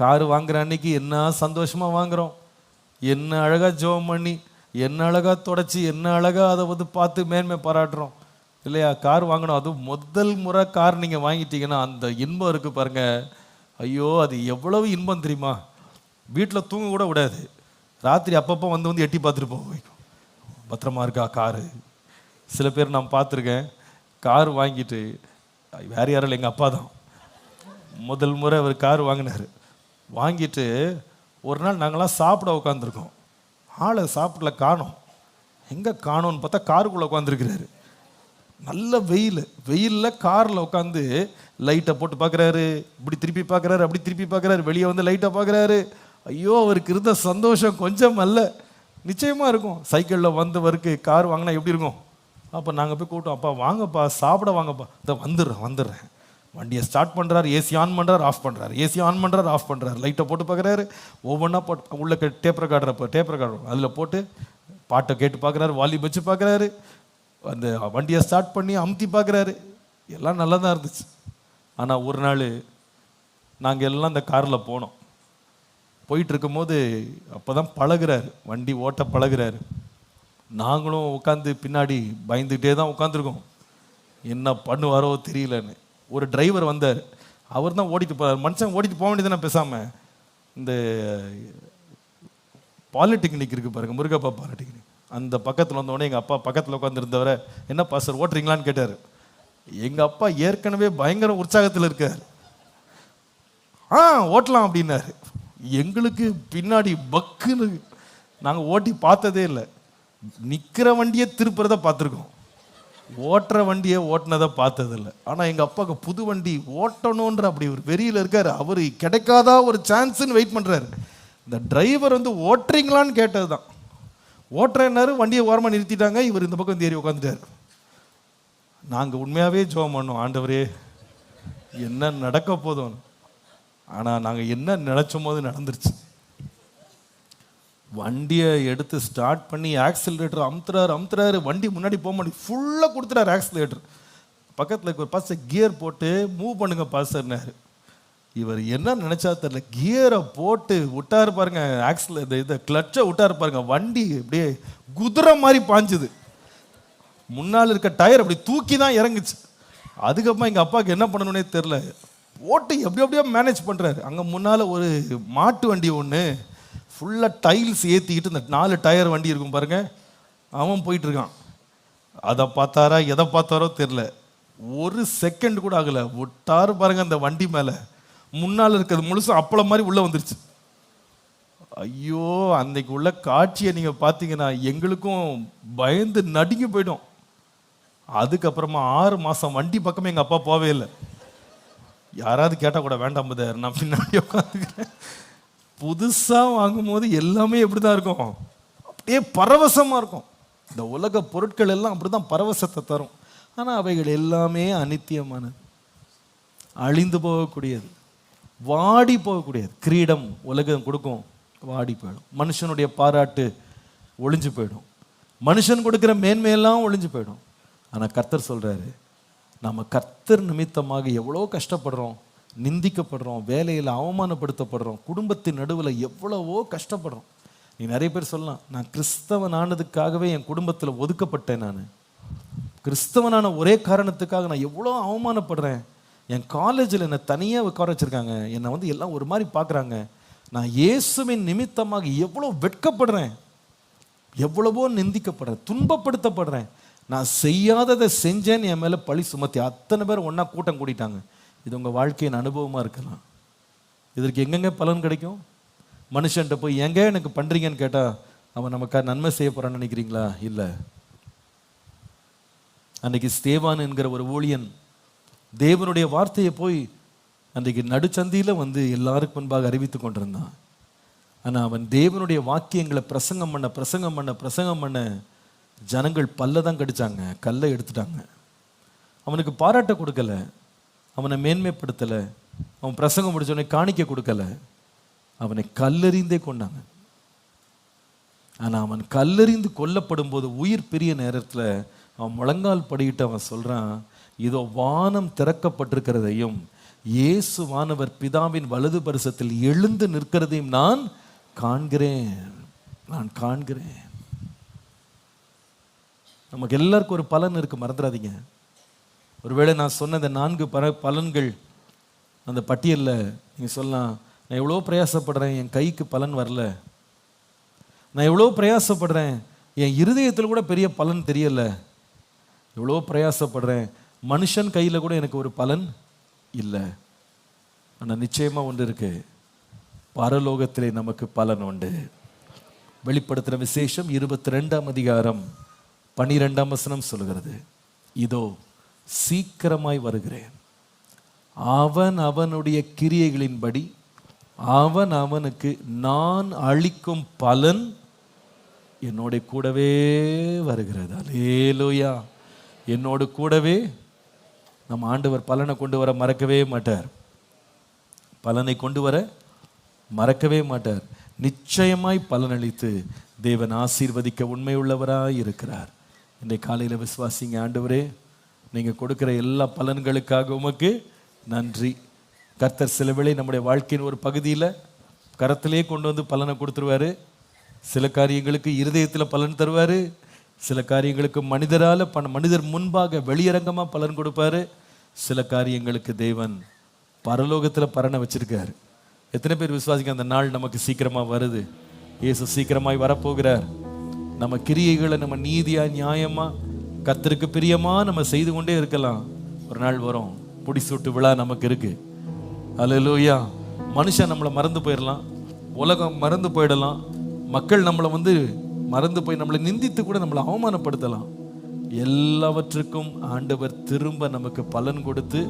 Car வாங்குற அன்னைக்கு என்ன சந்தோஷமாக வாங்குகிறோம் என்ன அழகாக ஜெபம் பண்ணி என்ன அழகாக தொடச்சி என்ன அழகாக அதை வந்து பார்த்து மேன்மை பாராட்டுறோம். இல்லையா? கார் வாங்கணும். அதுவும் முதல் முறை கார் நீங்கள் வாங்கிட்டீங்கன்னா அந்த இன்பம் இருக்குது பாருங்க. ஐயோ அது எவ்வளவு இன்பம் தெரியுமா? வீட்டில் தூங்க கூட விடாது. ராத்திரி அப்பப்போ வந்து வந்து எட்டி பார்த்துட்டு போக வைக்கும் பத்திரமா இருக்கா காரு? சில பேர் நான் பார்த்துருக்கேன். கார் வாங்கிட்டு வேறு யாரும் இல்லை எங்கள் அப்பா தான். முதல் முறை அவர் கார் வாங்கினார். வாங்கிட்டு ஒரு நாள் நாங்களாம் சாப்பிட உட்காந்துருக்கோம் ஆளை சாப்பிடல காணோம். எங்கே காணோன்னு பார்த்தா காருக்குள்ளே உட்காந்துருக்கிறாரு நல்ல வெயில். வெயிலில் காரில் உட்காந்து லைட்டை போட்டு பார்க்குறாரு. இப்படி திருப்பி பார்க்குறாரு அப்படி திருப்பி பார்க்குறாரு. வெளியே வந்து லைட்டை பார்க்குறாரு. ஐயோ அவருக்கு இருந்த சந்தோஷம் கொஞ்சம் அல்ல. நிச்சயமாக இருக்கும். சைக்கிளில் வந்தவருக்கு கார் வாங்கினா எப்படி இருக்கும்? அப்போ நாங்கள் போய் கூப்பிட்டோம். அப்பா வாங்கப்பா சாப்பிட வாங்கப்பா. இதை வந்துடுறேன் வந்துடுறேன். வண்டியை ஸ்டார்ட் பண்ணுறார் ஏசி ஆன் பண்ணுறாரு ஆஃப் பண்ணுறாரு ஏசி ஆன் பண்ணுறாரு ஆஃப் பண்ணுறாரு லைட்டை போட்டு பார்க்குறாரு ஒவ்வொன்றா போட்டு உள்ள டேப் ரெக்கார்டர் டேப் ரெக்கார்டர் அதில் போட்டு பாட்டை கேட்டு பார்க்குறாரு வால்யூம் வச்சு பார்க்குறாரு அந்த வண்டியை ஸ்டார்ட் பண்ணி அமுத்தி பார்க்குறாரு எல்லாம் நல்லா தான் இருந்துச்சு. ஆனால் ஒரு நாள் நாங்கள் எல்லாம் அந்த காரில் போனோம். போயிட்டு இருக்கும்போது அப்போ தான் பழகுறாரு. வண்டி ஓட்ட பழகுறாரு. நாங்களும் உட்காந்து பின்னாடி பயந்துக்கிட்டே தான் உட்காந்துருக்கோம் என்ன பண்ணுவாரோ தெரியலன்னு. ஒரு டிரைவர் வந்தார். அவர் தான் ஓடிட்டு போகிறார் மனுஷன் ஓடிட்டு போக வேண்டியதுதானே பேசாமல் இந்த பாலிடெக்னிக் இருக்கு பாருங்கள் முருகப்பா பாலிடெக்னிக் அந்த பக்கத்தில் வந்தோடனே எங்கள் அப்பா பக்கத்தில் உட்காந்துருந்தவரை என்னப்பா சார் ஓட்டுறீங்களான்னு கேட்டார். எங்கள் அப்பா ஏற்கனவே பயங்கர உற்சாகத்தில் இருக்கார். ஆ ஓட்டலாம் அப்படின்னாரு. எங்களுக்கு பின்னாடி பக்குன்னு நாங்கள் ஓட்டி பார்த்ததே இல்லை. நிற்கிற வண்டியை திருப்புறத பார்த்துருக்கோம். ஓட்டுற வண்டியை ஓட்டினதை பார்த்ததில்ல. ஆனால் எங்கள் அப்பாவுக்கு புது வண்டி ஓட்டணுன்ற அப்படி ஒரு வெறியில் இருக்கார். அவர் கிடைக்காதா ஒரு சான்ஸுன்னு வெயிட் பண்ணுறாரு இந்த டிரைவர் வந்து ஓட்டுறீங்களான்னு கேட்டது தான் ஓட்டுறேன்னாரு வண்டியை ஓரமாக நிறுத்திட்டாங்க. இவர் இந்த பக்கம் தேறி ஏறி உட்காந்துட்டார் நாங்கள் உண்மையாகவே ஜோம் பண்ணோம். ஆண்டவரே என்ன நடக்க போதும் ஆனால் நாங்கள் என்ன நினச்சும் போது நடந்துருச்சு. வண்டியை எடுத்து ஸ்டார்ட் பண்ணி ஆக்சிலேட்டர் அமுத்துறாரு அமுத்துறாரு. வண்டி முன்னாடி போக மாட்டேங்குது. ஃபுல்லாக கொடுத்துறாரு ஆக்சிலேட்டர் பக்கத்தில் ஒரு பாஸ்டர் கியர் போட்டு மூவ் பண்ணுங்க பாஸ்டர்னாரு இவர் என்ன நினைச்சா தெரில கியரை போட்டு விட்டாரு பாருங்க ஆக்சில் இந்த இதை கிளச்சை விட்டாரு பாருங்க. வண்டி அப்படியே குதிரை மாதிரி பாஞ்சுது. முன்னால் இருக்க டயர் அப்படி தூக்கி தான் இறங்குச்சு. அதுக்கப்புறம் எங்கள் அப்பாவுக்கு என்ன பண்ணணுன்னே தெரில ஓட்டு எப்படி எப்படியோ மேனேஜ் பண்ணுறாரு அங்கே முன்னால் ஒரு மாட்டு வண்டி ஒன்று ஃபுல்லாக டைல்ஸ் ஏற்றிக்கிட்டு இந்த நாலு டயர் வண்டி இருக்கும் பாருங்கள் அவன் போயிட்டுருக்கான். அதை பார்த்தாரா எதை பார்த்தாரோ தெரில ஒரு செகண்ட் கூட ஆகலை. விட்டாரு பாருங்கள் அந்த வண்டி மேலே. முன்னால் இருக்கிறது முழுசும் அப்பளம் மாதிரி உள்ளே வந்துருச்சு. ஐயோ அன்னைக்கு உள்ள காட்சியை நீங்கள் பார்த்தீங்கன்னா எங்களுக்கும் பயந்து நடுங்கி போயிடும். அதுக்கப்புறமா ஆறு மாதம் வண்டி பக்கமே எங்கள் அப்பா போவே இல்லை. யாராவது கேட்டால் கூட வேண்டாம் பதார். நான் பின்னாடி உட்காந்துக்கிறேன். புதுசாக வாங்கும்போது எல்லாமே எப்படி தான் இருக்கும். அப்படியே பரவசமாக இருக்கும். இந்த உலக பொருட்கள் எல்லாம் அப்படி தான் பரவசத்தை தரும். ஆனால் அவைகள் எல்லாமே அனித்தியமானது. அழிந்து போகக்கூடியது. வாடி போகக்கூடியது. கிரீடம் உலகம் கொடுக்கும். வாடி போயிடும். மனுஷனுடைய பாராட்டு ஒளிஞ்சு போயிடும். மனுஷன் கொடுக்குற மேன்மையெல்லாம் ஒளிஞ்சு போயிடும். ஆனால் கர்த்தர் சொல்கிறாரு நம்ம கர்த்தர் நிமித்தமாக எவ்வளோ கஷ்டப்படுறோம். நிந்திக்கப்படுறோம் வேலையில் அவமானப்படுத்தப்படுறோம் குடும்பத்தின் நடுவில் எவ்வளவோ கஷ்டப்படுறோம். நீ நிறைய பேர் சொல்லலாம் நான் கிறிஸ்தவன் ஆனதுக்காகவே என் குடும்பத்தில் ஒதுக்கப்பட்டேன் நான். கிறிஸ்தவனான ஒரே காரணத்துக்காக நான் எவ்வளோ அவமானப்படுறேன். என் காலேஜில் என்னை தனியாக உட்கார வச்சிருக்காங்க. என்னை வந்து எல்லாம் ஒரு மாதிரி பார்க்குறாங்க நான் இயேசுவின் நிமித்தமாக எவ்வளோ வெட்கப்படுறேன். எவ்வளவோ நிந்திக்கப்படுறேன் துன்பப்படுத்தப்படுறேன். நான் செய்யாததை செஞ்சேன்னு என் மேலே பழி சுமத்தி அத்தனை பேர் ஒன்றா கூட்டம் கூட்டிட்டாங்க இது உங்கள் வாழ்க்கையின் அனுபவமாக இருக்கலாம். இதற்கு எங்கெங்கே பலன் கிடைக்கும்? மனுஷன்ட்ட போய் எங்கே எனக்கு பண்ணுறீங்கன்னு கேட்டால் அவன் நமக்காக நன்மை செய்ய போகிறான்னு நினைக்கிறீங்களா? இல்லை. அன்றைக்கி ஸ்தேவான் என்கிற ஒரு ஊழியன் தேவனுடைய வார்த்தையை போய் அன்றைக்கு நடுச்சந்தியில் வந்து எல்லாருக்கும் முன்பாக அறிவித்து கொண்டிருந்தான். ஆனால் அவன் தேவனுடைய வாக்கியங்களை பிரசங்கம் பண்ண பிரசங்கம் பண்ண பிரசங்கம் பண்ண ஜனங்கள் பல்ல தான் கடித்தாங்க கல்லை எடுத்துட்டாங்க. அவனுக்கு பாராட்ட கொடுக்கல. அவனை மேன்மைப்படுத்தலை. அவன் பிரசங்கம் முடிச்சோடனே காணிக்க கொடுக்கல. அவனை கல்லறிந்தே கொண்டாங்க. ஆனால் அவன் கல்லறிந்து கொல்லப்படும் போது உயிர் பிரிய நேரத்தில் அவன் முழங்கால் படிக்கிட்டு அவன் சொல்கிறான் இதோ வானம் திறக்கப்பட்டிருக்கிறதையும் இயேசுவானவர் பிதாவின் வலது பரிசத்தில் எழுந்து நிற்கிறதையும் நான் காண்கிறேன். நான் காண்கிறேன். நமக்கு எல்லாருக்கும் ஒரு பலன் இருக்கு மறந்துடாதீங்க. ஒருவேளை நான் சொன்ன இந்த நான்கு பல பலன்கள் அந்த பட்டியலில் நீங்கள் சொல்லலாம். நான் எவ்வளோ பிரயாசப்படுறேன் என் கைக்கு பலன் வரல. நான் எவ்வளோ பிரயாசப்படுறேன் என் இருதயத்தில் கூட பெரிய பலன் தெரியலை. எவ்வளோ பிரயாசப்படுறேன் மனுஷன் கையில் கூட எனக்கு ஒரு பலன் இல்லை. ஆனால் நிச்சயமாக ஒன்று இருக்குது பரலோகத்திலே நமக்கு பலன் உண்டு. வெளிப்படுத்துகிற விசேஷம் இருபத்தி ரெண்டாம் அதிகாரம் பனிரெண்டாம் வசனம் சொல்கிறது இதோ சீக்கிரமாய் வருகிறேன். அவன் அவனுடைய கிரியைகளின்படி அவன் அவனுக்கு நான் அளிக்கும் பலன் என்னோட கூடவே வருகிறது. அலேலோயா என்னோடு கூடவே நம்ம ஆண்டவர் பலனை கொண்டு வர மறக்கவே மாட்டார். பலனை கொண்டு வர மறக்கவே மாட்டார். நிச்சயமாய் பலனளித்து தேவன் ஆசீர்வதிக்க உண்மையுள்ளவராய் இருக்கிறார். இன்றைக்கு காலையில் விசுவாசிங்க ஆண்டவரே. நீங்கள் கொடுக்குற எல்லா பலன்களுக்காக உமக்கு நன்றி. கர்த்தர் சில வேளை நம்முடைய வாழ்க்கையின் ஒரு பகுதியில் கரத்திலே கொண்டு வந்து பலனை கொடுத்துருவாரு. சில காரியங்களுக்கு இருதயத்தில் பலன் தருவார். சில காரியங்களுக்கு மனிதரால் பண மனிதர் முன்பாக வெளியரங்கமாக பலன் கொடுப்பாரு. சில காரியங்களுக்கு தேவன் பரலோகத்தில் பலனை வச்சுருக்காரு. எத்தனை பேர் விசுவாசிக்க அந்த நாள் நமக்கு சீக்கிரமாக வருது. இயேசு சீக்கிரமாய் வரப்போகிறார். நம்ம கிரியைகளை நம்ம நீதியாக நியாயமாக கத்தருக்கு பிரியமா நம்ம செய்து கொண்டே இருக்கலாம். ஒரு நாள் வரும் புடிசூட்டு விழா நமக்கு இருக்கு. அல்லேலூயா மனுஷன் நம்மளை மறந்து போயிடலாம். உலகம் மறந்து போயிடலாம். மக்கள் நம்மளை வந்து மறந்து போய் நம்மளை நிந்தித்து கூட நம்மளை அவமானப்படுத்தலாம். எல்லாவற்றுக்கும் ஆண்டவர் திரும்ப நமக்கு பலன் கொடுத்து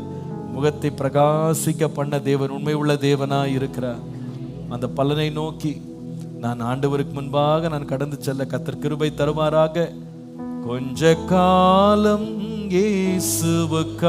முகத்தை பிரகாசிக்க பண்ண தேவன் உண்மை உள்ள தேவனா இருக்கிறார். அந்த பலனை நோக்கி நான் ஆண்டவருக்கு முன்பாக நான் கடந்து செல்ல கத்தர் கிருபை தருவாராக. கொஞ்ச காலம் இயேசுவுக்காக